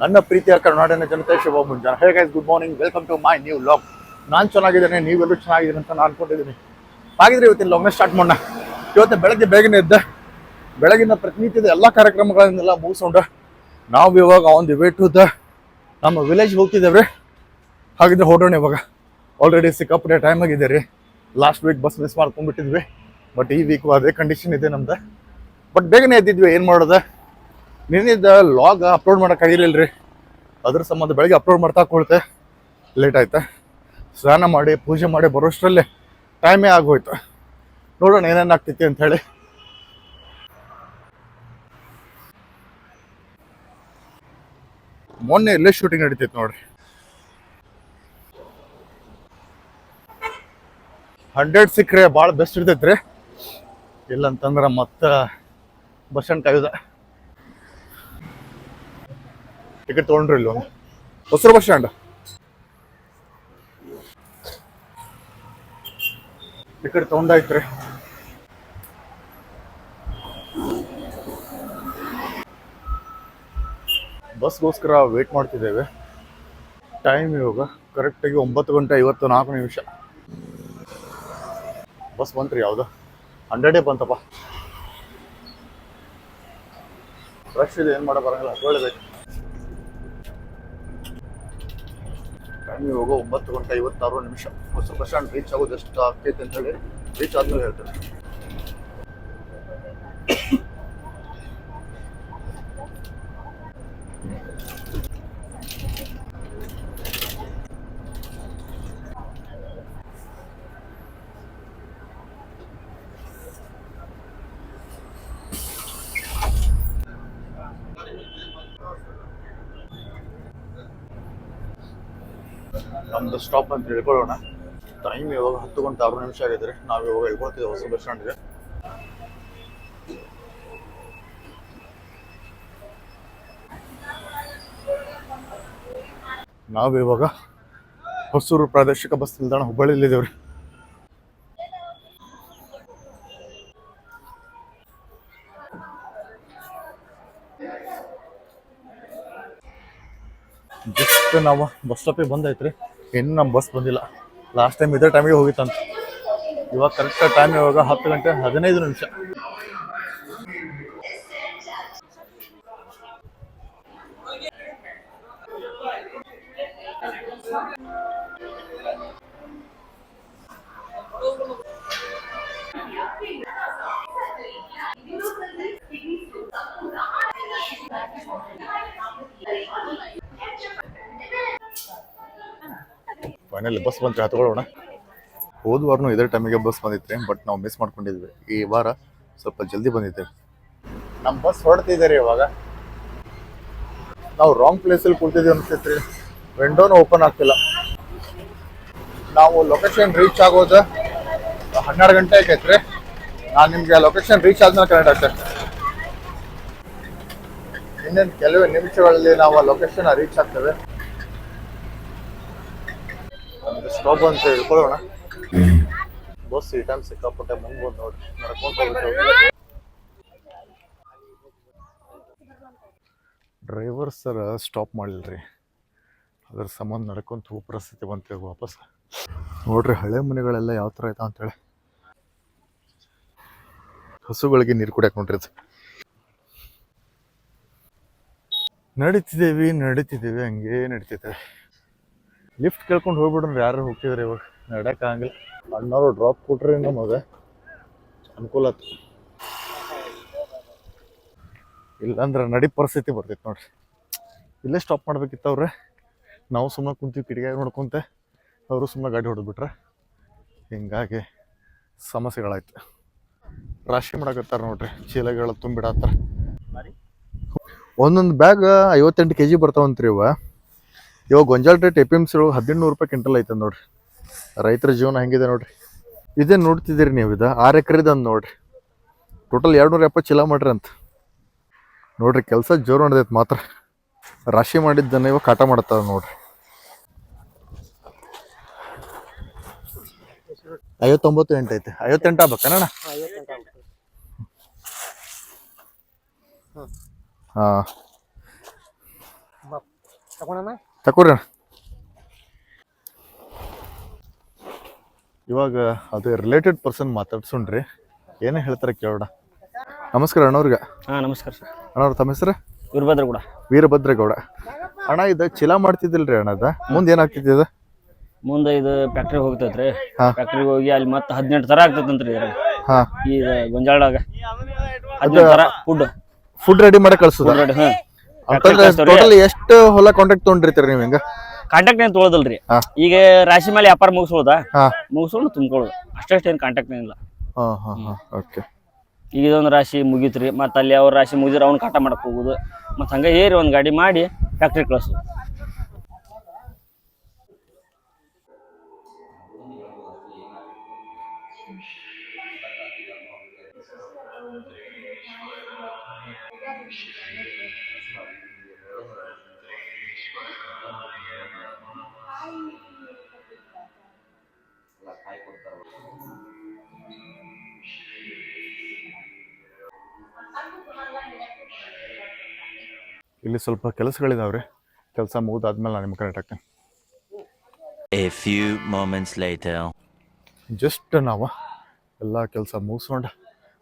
ನನ್ನ ಪ್ರೀತಿಯ ಕರ್ನಾಟಕ ಜನತೆ, ಶುಭ ಮುಂಜಾನ. Hey guys good morning welcome to my new vlog ನಾನು ಚೆನ್ನಾಗಿದ್ದೇನೆ, ನೀವೆಲ್ಲರೂ ಚೆನ್ನಾಗಿದ್ದೀನಿ ಅಂತ ನಾನು ಅನ್ಕೊಂಡಿದ್ದೀನಿ. ಹಾಗಿದ್ರೆ ಇವತ್ತಿನ ಲಾಗ್ನ ಸ್ಟಾರ್ಟ್ ಮಾಡೋಣ. ಇವತ್ತು ಬೆಳಗ್ಗೆ ಬೇಗನೆ ಇದ್ದೆ ಬೆಳಗಿನ ಪ್ರತಿನಿತ್ಯದ ಎಲ್ಲ ಕಾರ್ಯಕ್ರಮಗಳನ್ನೆಲ್ಲ ಮುಗಿಸ್ಕೊಂಡು ನಾವು ಇವಾಗ on the way to the ನಮ್ಮ ವಿಲೇಜ್ ಹೋಗ್ತಿದ್ದೇವೆ ಹಾಗಿದ್ರೆ ಹೊರಡೋಣ ಇವಾಗ. ಆಲ್ರೆಡಿ ಸಿಕ್ಕಾಪಟ್ಟೆ ಟೈಮ್ ಆಗಿದೆ ರೀ. ಲಾಸ್ಟ್ ವೀಕ್ ಬಸ್ ಮಿಸ್ ಮಾಡ್ಕೊಂಡ್ಬಿಟ್ಟಿದ್ವಿ. ಬಟ್ ಈ ವೀಕು ಅದೇ ಕಂಡೀಷನ್ ಇದೆ ನಮ್ದು. ಬಟ್ ಬೇಗನೆ ಎದ್ದಿದ್ವಿ, ಏನು ಮಾಡೋದು? ನಿನ್ನಿದ್ದ ಲಾಗ್ ಅಪ್ಲೋಡ್ ಮಾಡೋಕ್ಕಾಗಿರಲಿಲ್ಲ ಅದ್ರ ಸಂಬಂಧ ಬೆಳಗ್ಗೆ ಅಪ್ಲೋಡ್ ಮಾಡ್ತಾ ಕೊಳ್ತೆ ಲೇಟ್ ಆಯ್ತಾ? ಸ್ನಾನ ಮಾಡಿ, ಪೂಜೆ ಮಾಡಿ ಬರೋಷ್ಟರಲ್ಲೇ ಟೈಮೇ ಆಗೋಯ್ತು. ನೋಡೋಣ ಏನೇನು ಆಗ್ತೈತಿ ಅಂತ ಹೇಳಿ ಮೊನ್ನೆ ಇಲ್ಲೇ ಶೂಟಿಂಗ್ ನಡೀತೈತೆ ನೋಡ್ರಿ. ಹಂಡ್ರೆಡ್ ಸಿಕ್ಕರೆ ಭಾಳ ಬೆಸ್ಟ್ ಇರ್ತೈತ್ರಿ. ಇಲ್ಲಂತಂದ್ರೆ ಮತ್ತೆ ಬಸ್ ಸ್ಟ್ಯಾಂಡ್ ಕಾಯ್ದ. ಟಿಕೆಟ್ ತೊಗೊಂಡ್ರಿ ಒಂದು ಹೊಸರು ಬಸ್ ಸ್ಟ್ಯಾಂಡ್. ಟಿಕೆಟ್ ತೊಗೊಂಡಾಯ್ತ್ರಿ. ಬಸ್ಗೋಸ್ಕರ ವೇಟ್ ಮಾಡ್ತಿದ್ದೇವೆ. ಟೈಮ್ ಇವಾಗ ಕರೆಕ್ಟಾಗಿ ಒಂಬತ್ತು ಗಂಟೆ ಐವತ್ತು ನಾಲ್ಕು ನಿಮಿಷ. ಬಸ್ ಬಂತ್ರಿ ಯಾವುದು. ಹಂಡ್ರೆಡೇ ಬಂತಪ್ಪ. ರಶ್ ಇದೆ ಏನು ಮಾಡೋ ಬರಂಗಿಲ್ಲ ಒಳ್ಳೇದೈತೆ ಟೈಮ್ ಇವಾಗ ಒಂಬತ್ತು ಗಂಟೆ ಐವತ್ತಾರು ನಿಮಿಷ. ಹೊಸ ಬಸ್ ಸ್ಟ್ಯಾಂಡ್ ರೀಚ್ ಆಗೋದು ಎಷ್ಟು ಆಗ್ತೈತೆ ಅಂತ ಹೇಳಿ ರೀಚ್ ಆದ್ಮೇಲೆ ಹೇಳ್ತೇನೆ. ನಮ್ದು ಸ್ಟಾಪ್ ಅಂತ ಹೇಳ್ಕೊಳ್ಳೋಣ ಟೈಮ್ ಇವಾಗ ಹತ್ತು ಗಂಟೆ ಆರು ನಿಮಿಷ ಆಗಿದ್ರೆ ನಾವು ಇವಾಗ ಹೇಳ್ಕೊಳ್ತೀವಿ ಹೊಸ ಬಸ್ ಸ್ಟ್ಯಾಂಡ್ಗೆ ನಾವು ಇವಾಗ ಹೊಸೂರು ಪ್ರಾದೇಶಿಕ ಬಸ್ ನಿಲ್ದಾಣ ಹುಬ್ಬಳ್ಳಿಯಲ್ಲಿದ್ದೇವ್ರಿ. ನಾವು ಬಸ್ ಸ್ಟಾಪಿಗೆ ಬಂದೈತ್ರಿ. ಇನ್ನು ನಮ್ಮ ಬಸ್ ಬಂದಿಲ್ಲ. ಲಾಸ್ಟ್ ಟೈಮ್ ಇದೇ ಟೈಮಿಗೆ ಹೋಗಿತ್ತಂತ. ಇವಾಗ ಕರೆಕ್ಟ್ ಟೈಮ್ ಇವಾಗ ಹತ್ತು ಗಂಟೆ ಹದಿನೈದು ನಿಮಿಷ. ಫೈನಲಿ ಬಸ್ ಬಂದ್ರೆ ಹತ್ಕೊಳ್ಳೋಣ ಹೋದ ವಾರನೂ ಇದೇ ಟೈಮಿಗೆ ಬಸ್ ಬಂದಿತ್ತು ಬಟ್ ನಾವು ಮಿಸ್ ಮಾಡ್ಕೊಂಡಿದ್ವಿ. ಈ ವಾರ ಸ್ವಲ್ಪ ಜಲ್ದಿ ಬಂದಿತ್ತು ನಮ್ಮ ಬಸ್ ಹೊರಡ್ತಿದ್ದಾರೆ ಇವಾಗ. ನಾವು ರಾಂಗ್ ಪ್ಲೇಸಲ್ಲಿ ಕುಳ್ತಿದ್ದೀವಿ ಅನ್ಸೈತ್ರಿ ವಿಂಡೋನು ಓಪನ್ ಆಗ್ತಿಲ್ಲ. ನಾವು ಲೊಕೇಶನ್ ರೀಚ್ ಆಗೋದು ಹನ್ನೆರಡು ಗಂಟೆ ಆಗೈತ್ರಿ ನಾನು ನಿಮಗೆ ಲೊಕೇಶನ್ ರೀಚ್ ಆದ್ಮೇಲೆ ಕನೆಕ್ಟ್ ಆಗ್ತೇನೆ ಇನ್ನೇನು, ಕೆಲವೇ ನಿಮಿಷಗಳಲ್ಲಿ ನಾವು ಲೊಕೇಶನ್ ರೀಚ್ ಆಗ್ತೇವೆ. ಸ್ಟಾಪ್ ಅಂತ ಹೇಳ್ಕೊಳ್ಳೋಣ ಬಸ್ ಈ ಟೈಮ್ ಸಿಕ್ಕಾಪಟ್ಟೆ ಮುಂದೆ ಬಂದು ನೋಡಿ. ನಡ್ಕೊಂಡು ಡ್ರೈವರ್ ಸರ್ ಸ್ಟಾಪ್ ಮಾಡಿಲ್ರಿ ಅದ್ರ ಸಂಬಂಧ ನಡ್ಕೊಂತ ಹೋಗೋ ಪರಿಸ್ಥಿತಿ ಬಂತು ವಾಪಸ್. ನೋಡ್ರಿ ಹಳೆ ಮನೆಗಳೆಲ್ಲ ಯಾವ ಥರ ಅಂತ ಅಂತೇಳಿ ಹಸುಗಳಿಗೆ ನೀರು ಕುಡಿಯಕ್ಕೆ ನೋಡ್ರಿ ನಡೀತಿದ್ದೇವೆ ನಡೀತಿದ್ದೇವೆ ಹಂಗೇ ನಡೀತಿದ್ದೇವೆ ಲಿಫ್ಟ್ ಕೇಳ್ಕೊಂಡು ಹೋಗ್ಬಿಡ್ರಿ ಯಾರು ಹೋಗ್ತಿದ್ರಿ ಇವಾಗ? ನಡಕ್ ಆಗಂಗಿಲ್ಲ. ಅಣ್ಣವ್ರು ಡ್ರಾಪ್ ಕೊಟ್ರಿ ನಮಗೆ ಅನುಕೂಲ ಆಯ್ತು ಇಲ್ಲಾಂದ್ರೆ ನಡಿ ಪರಿಸ್ಥಿತಿ ಬರ್ತೈತೆ ನೋಡ್ರಿ. ಇಲ್ಲೇ ಸ್ಟಾಪ್ ಮಾಡ್ಬೇಕಿತ್ತು ಅವ್ರೆ ನಾವು ಸುಮ್ಮನೆ ಕುಂತೀವಿ ಕಿಟಕಿ ನೋಡ್ಕೊಂತೆ. ಅವರು ಸುಮ್ಮನೆ ಗಾಡಿ ಹೊಡೆದ್ಬಿಟ್ರೆ. ಹಿಂಗಾಗಿ ಸಮಸ್ಯೆಗಳಾಯ್ತು. ರಾಶಿ ಮಾಡಕತ್ತಾರ ನೋಡ್ರಿ ಚೀಲಗಳ ತುಂಬಿಡತ್ತಾರ. ಒಂದೊಂದು ಬ್ಯಾಗ್ ಐವತ್ತೆಂಟು ಕೆ ಜಿ ಬರ್ತಾವಂತ್ರಿ ಇವ. ಇವಾಗ ಗೊಂಜಾಲ್ rate A P M C ಹದಿನೆಂಟು ನೂರು ರೂಪಾಯಿ ಕ್ವಿಂಟಲ್ ಐತೆ ನೋಡ್ರಿ. ರೈತರ ಜೀವನ ಹೆಂಗಿದೆ ನೋಡ್ರಿ. ಇದೇ ನೋಡ್ತಿದ್ದೀರಿ ನೀವು ಇದು? ಆರು ಎಕರೆದ ನೋಡ್ರಿ. ಟೋಟಲ್ ಎರಡು ನೂರ ಎಪ್ಪತ್ತು ಚೀಲ ಮಾಡ್ರಿ ಅಂತ. ನೋಡ್ರಿ, ಕೆಲಸ ಜೋರು ನಡೆದೈತೆ ಮಾತ್ರ. ರಾಶಿ ಮಾಡಿದ್ದನ್ನು ಇವಾಗ ಕಾಟ ಮಾಡ್ತಾವೆ ನೋಡ್ರಿ. ಐವತ್ತೊಂಬತ್ತು ಎಂಟು ಐತೆ. ಐವತ್ತೆಂಟು ಆಗ್ಬೇಕಣ್ಣ ಹಾಂ. ತಕೋರಿ ಅಣ್ಣ. ಇವಾಗ ಅದು ರಿಲೇಟೆಡ್ ಪರ್ಸನ್ ಮಾತಾಡ್ಸೋಣ್ರಿ. ಏನೇ ಹೇಳ್ತಾರೆ ಕೇಳೋಣ. ನಮಸ್ಕಾರ ಅಣ್ಣವ್ರಿಗೆ ಹಾಂ ನಮಸ್ಕಾರ ಸರ್. ಅಣ್ಣವ್ರ ತಮ್ಮ ಹೆಸರು? ವೀರಭದ್ರ ವೀರಭದ್ರಗೌಡ. ವೀರಭದ್ರೇಗೌಡ. ಅಣ್ಣ ಇದು ಚೀಲ ಮಾಡ್ತಿದ್ದಿಲ್ರಿ ಅಣ್ಣ ಅದ? ಮುಂದೆ ಏನಾಗ್ತಿದ್ದೆ ಇದು? ಮುಂದೆ ಇದು ಫ್ಯಾಕ್ಟ್ರಿಗೆ ಹೋಗ್ತೈತ್ರಿ. ಹಾ. ಫ್ಯಾಕ್ಟ್ರಿಗೆ ಹೋಗಿ ಅಲ್ಲಿ ಮತ್ತೆ ಹದಿನೆಂಟು ಥರ ಆಗ್ತೈತಂತ್ರಿ ಇದ್ರಾಗ ಹಾ. ಈ ಗೊಂಜಾಳದಾಗ. ಹದಿನೆಂಟು ತರ ಫುಡ್ ಫುಡ್ ರೆಡಿ ಮಾಡಿ ಕಳ್ಸುದ? ರೆಡಿ ಹಾಂ. ಟೋಟಲ್ ಎಷ್ಟು ಹೊಲ ಕಾಂಟ್ರಾಕ್ಟ್ ತಗೊಂಡಿರ್ತೀರಿ ನೀವು ಹಿಂಗ? ಕಾಂಟ್ಯಾಕ್ಟ್ ಏನು ತೊಗೊಳೋದಿಲ್ರಿ. ಹಾ. ಈಗ ರಾಶಿ ಮೇಲೆ ವ್ಯಾಪಾರ ಮುಗಿಸೋದ ಹಾ. ಮುಗಿಸ್ಕೊಂಡು ತುಂಬ್ಕೊಳ್ಳೋದು. ಅಷ್ಟೇ ಏನು ಕಾಂಟ್ಯಾಕ್ಟ್ ಏನಿಲ್ಲ. ಹಾ ಹಾ ಹಾ. ಓಕೆ ಈಗ ಇದೊಂದು ರಾಶಿ ಮುಗೀತ್ರಿ. ಮತ್ತೆ ಅಲ್ಲಿ ಅವ್ರ ರಾಶಿ ಮುಗಿದ್ರೆ ಅವ್ನ ಕಾಟ ಮಾಡಕ್ ಹೋಗುದು. ಮತ್ತೆ ಹಂಗ ಏರಿ ಒಂದು ಗಾಡಿ ಮಾಡಿ ಫ್ಯಾಕ್ಟ್ರಿ ಕಳಿಸೋದು. ಇಲ್ಲಿ ಸ್ವಲ್ಪ ಕೆಲಸಗಳಿದಾವ್ರೆ ಕೆಲಸ ಮುಗಿದಾದ್ಮೇಲೆ ನಾನು ನಿಮ್ಮ connect ಆಗ್ತೇನೆ a few moments later. Just ನಾವು ಎಲ್ಲ ಕೆಲಸ ಮುಗಿಸ್ಕೊಂಡು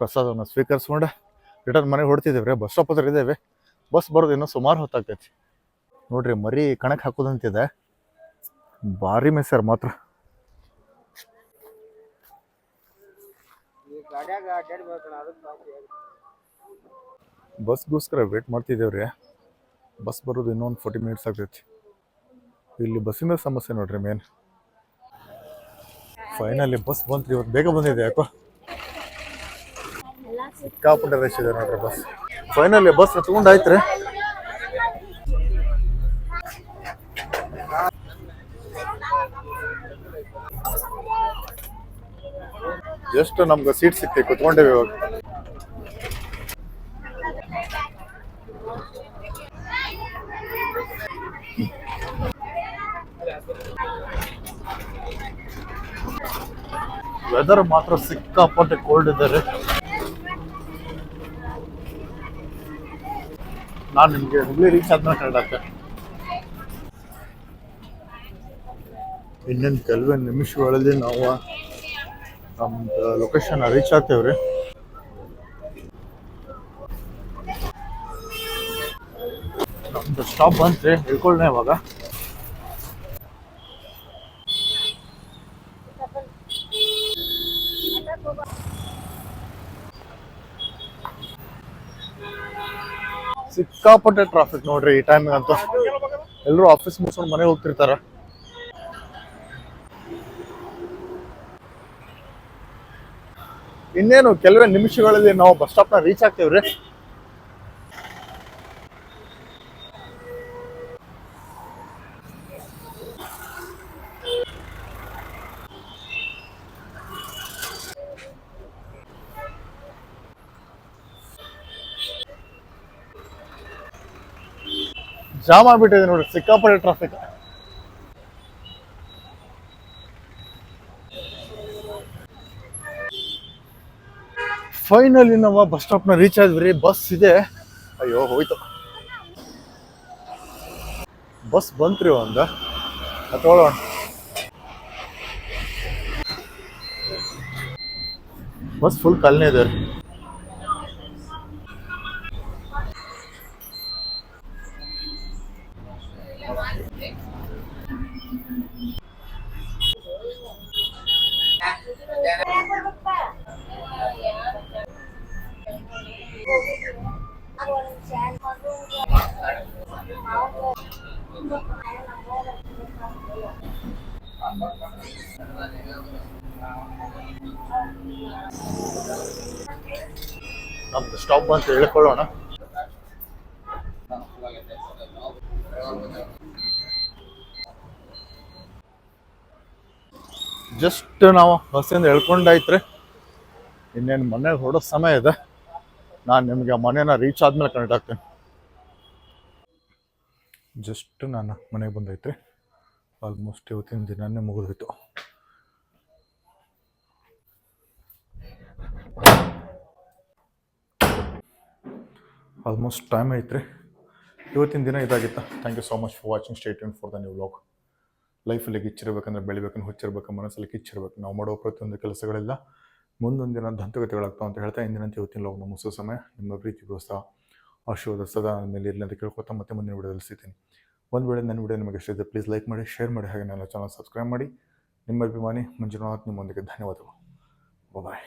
ಪ್ರಸಾದವನ್ನು ಸ್ವೀಕರಿಸ್ಕೊಂಡು ರಿಟರ್ನ್ ಮನೆಗೆ ಹೊಡ್ತಿದ್ದೇವೆ ರೀ ಬಸ್ ಸ್ಟಾಪ್ ಹತ್ರ ಇದ್ದೇವೆ ಬಸ್ ಬರೋದು ಇನ್ನೂ ಸುಮಾರು ಹೊತ್ತಾಗ್ತೈತಿ. ನೋಡ್ರಿ ಮರಿ ಕಣಕ್ಕೆ ಹಾಕೋದಂತಿದೆ. ಭಾರಿ ಮೆಸ್ಸರ್ ಮಾತ್ರ. ಬಸ್ಗೋಸ್ಕರ ವೇಟ್ ಮಾಡ್ತಿದ್ದೇವ್ರಿ ಬಸ್ ಬರೋದು ಇನ್ನೊಂದು ಫೋರ್ಟಿ ಮಿನಿಟ್ಸ್ ಆಗ್ತೈತಿ. ಇಲ್ಲಿ ಬಸ್ಸಿನ ಸಮಸ್ಯೆ ನೋಡ್ರಿ ಮೇನ್ ಫೈನಲಿ ಬಸ್ ಬಂತ್ರಿ ಇವತ್ತು ಬೇಗ ಬಂದಿದೆ ಯಾಕೋ. ಸಿಕ್ಕಾಪಟ್ಟೆ ರಶ್ ಇದೆ ನೋಡ್ರಿ ಬಸ್ ಫೈನಲಿ ಬಸ್ ಹತ್ಕೊಂಡಾಯ್ತ್ರಿ ಎಷ್ಟು ನಮ್ಗೆ ಸೀಟ್ ಸಿಕ್ತಿ ಕುತ್ಕೊಂಡೇವಿ ಇವಾಗ. ವೆದರ್ ಮಾತ್ರ ಸಿಕ್ಕಾಪಟ್ಟೆ ಕೋಲ್ಡ್ ಇದ್ದಾರೆ ನಾನು ನಿಮಗೆ ಹುಬ್ಳಿ ರೀಚ್ ಆದ್ಮೇಲೆ ಹೇಳಕ್ಕೆ ಇನ್ನೊಂದು ಕೆಲವೇ ನಿಮಿಷಗಳಲ್ಲಿ ನಾವು ನಮ್ದು ಲೊಕೇಶನ್ ರೀಚ್ ಆಗ್ತೇವ್ರಿ ನಮ್ದು ಸ್ಟಾಪ್ ಬಂತು ಇಳ್ಕೊಳ್ಳೆ ಇವಾಗ. ಸಿಕ್ಕಾಪಟ್ಟೆ ಟ್ರಾಫಿಕ್ ನೋಡ್ರಿ ಈ ಟೈಮ್ ಅಂತೂ ಎಲ್ಲರೂ ಆಫೀಸ್ ಮುಗಿಸ್ಕೊಂಡು ಮನೆಗೆ ಹೋಗ್ತಿರ್ತಾರ. ಇನ್ನೇನು, ಕೆಲವೇ ನಿಮಿಷಗಳಲ್ಲಿ ನಾವು ಬಸ್ ಸ್ಟಾಪ್ನ ರೀಚ್ ಆಗ್ತೇವ್ರಿ. ಜಾಮ್ ಆಗ್ಬಿಟ್ಟಿದೆ ನೋಡಿ, ಸಿಕ್ಕಾಪಟ್ಟೆ ಟ್ರಾಫಿಕ್ ಫೈನಲಿ ನಮ್ಮ ಬಸ್ ಸ್ಟಾಪ್ನ ರೀಚ್ ಆದ್ವಿ ಬಸ್ ಇದೆ. ಅಯ್ಯೋ, ಹೋಯ್ತು. ಬಸ್ ಬಂತ್ರಿ ಒಂದು. ತಗೊಳ್ಳೋಣ ಬಸ್ ಫುಲ್ ಕಲ್ನೇ ಇದೆ. ನಮ್ದು ಸ್ಟಾಪ್ ಅಂತ ಹೇಳ್ಕೊಳ್ಳೋಣ. ಜಸ್ಟ್ ನಾವು ಬಸ್ಸಿಂದ ಹೇಳ್ಕೊಂಡಾಯ್ತ್ರಿ ಇನ್ನೇನು ಮನೆಗೆ ಹೊಡೋ ಸಮಯ ಇದೆ. ನಾನು ನಿಮಗೆ ಮನೇನ ರೀಚ್ ಆದ್ಮೇಲೆ ಕನೆಕ್ಟ್ ಜಸ್ಟ್ ನಾನು ಮನೆಗೆ ಬಂದೈತ್ರಿ ಆಲ್ಮೋಸ್ಟ್ ಇವತ್ತಿನ ದಿನನೇ ಮುಗಿದೋಯ್ತು ಆಲ್ಮೋಸ್ಟ್ ಟೈಮ್ ಐತ್ರಿ. ಇವತ್ತಿನ ದಿನ ಇದಾಗಿತ್ತು. Thank you so much for watching state for the new vlog ಲೈಫಲ್ಲಿ ಗಿಚ್ಚಿರ್ಬೇಕಂದ್ರೆ ಬೆಳಿಬೇಕಂದ್ರೆ ಹುಚ್ಚಿರ್ಬೇಕು, ಮನಸ್ಸಲ್ಲಿ ಕಿಚ್ಚಿರ್ಬೇಕು. ನಾವು ಮಾಡೋ ಪ್ರತಿಯೊಂದು ಕೆಲಸಗಳೆಲ್ಲ. ಮುಂದೊಂದು ದಿನ ದಂತಗತಿಗಳಾಗ್ತಾವೆ ಅಂತ ಹೇಳ್ತಾ, ಇಂದಿನಂತೆ ಇವತ್ತಿನ ಲಾಗ್ ಮುಗಿಸೋ ಸಮಯ. ನಿಮ್ಮ ಪ್ರೀತಿ ಆಶೀರ್ವಾದ ಸದಾ ನನ್ನ ಮೇಲೆ ಇರಲಿ ಅಂತ ಕೇಳ್ಕೊತಾ ಮತ್ತೆ ಮುಂದಿನ ವಿಡಿಯೋದಲ್ಲಿ ಸಿಗ್ತೀನಿ. ಒಂದು ವೇಳೆ ನನ್ನ ವಿಡಿಯೋ ನಿಮಗೆ ಇಷ್ಟ ಪ್ಲೀಸ್ ಲೈಕ್ ಮಾಡಿ ಶೇರ್ ಮಾಡಿ, ಹಾಗೆ ನನ್ನ ಚಾನಲ್ ಸಬ್ಸ್ಕ್ರೈಬ್ ಮಾಡಿ. ನಿಮ್ಮ ಅಭಿಮಾನಿ ಮಂಜುನಾಥ್ ನಿಮ್ಮೊಂದಿಗೆ ಧನ್ಯವಾದಗಳು. ಬಾಯ್